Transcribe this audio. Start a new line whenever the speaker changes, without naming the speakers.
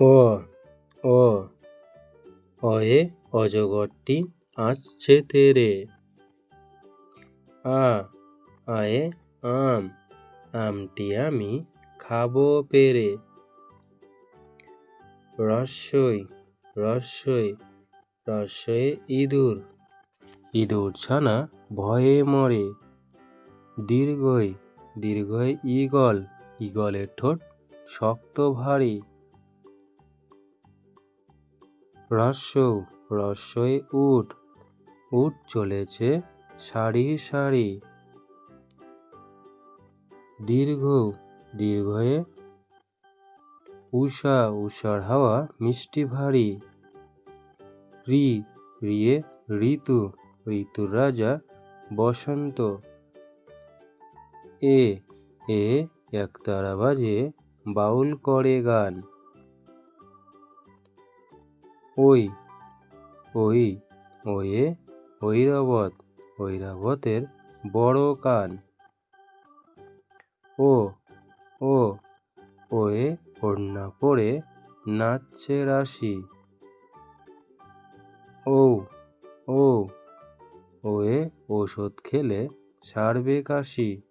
অ অ অয়ে অজগরটি আসছে তেরে। আ, আয়ে আম, আমটি আমি খাব পেরে। রস্যই রস্যই রস্যই ইঁদুর। ইঁদুর ছানা ভয়ে মরে। দীর্ঘই দীর্ঘই ঈগল। ঈগলের ঠোঁট শক্ত ভারী। রস্য রস্যই উট। উট চলেছে সারি সারি। দীর্ঘ, দীর্ঘয়ে উষা উষার হাওয়া মিষ্টি ভারী। রি, রিয়ে ঋতু, ঋতুর রাজা বসন্ত। এ এ একতারা বাজে বাউল করে গান। ওই ওই, ওয়ে ঐরাবত ঐরাবতের বড় কান। ও ও, ওয়ে, ওড়না পরে নাচছে রাশি। ও ও ওয়ে ওষুধ খেলে সারবে কাশি।